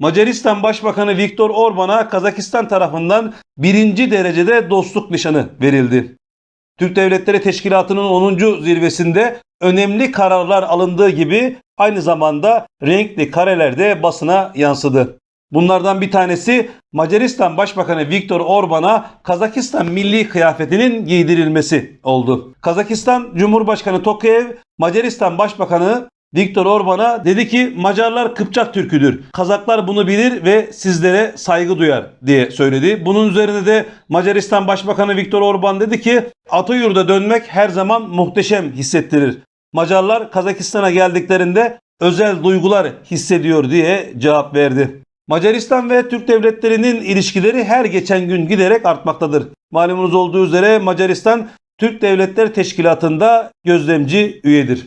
Macaristan Başbakanı Viktor Orban'a Kazakistan tarafından birinci derecede dostluk nişanı verildi. Türk Devletleri Teşkilatı'nın 10. zirvesinde önemli kararlar alındığı gibi aynı zamanda renkli kareler de basına yansıdı. Bunlardan bir tanesi Macaristan Başbakanı Viktor Orban'a Kazakistan milli kıyafetinin giydirilmesi oldu. Kazakistan Cumhurbaşkanı Tokayev Macaristan Başbakanı Viktor Orban'a dedi ki Macarlar Kıpçak Türküdür. Kazaklar bunu bilir ve sizlere saygı duyar diye söyledi. Bunun üzerine de Macaristan Başbakanı Viktor Orban dedi ki Atayur'da dönmek her zaman muhteşem hissettirir. Macarlar Kazakistan'a geldiklerinde özel duygular hissediyor diye cevap verdi. Macaristan ve Türk devletlerinin ilişkileri her geçen gün giderek artmaktadır. Malumunuz olduğu üzere Macaristan Türk Devletler Teşkilatı'nda gözlemci üyedir.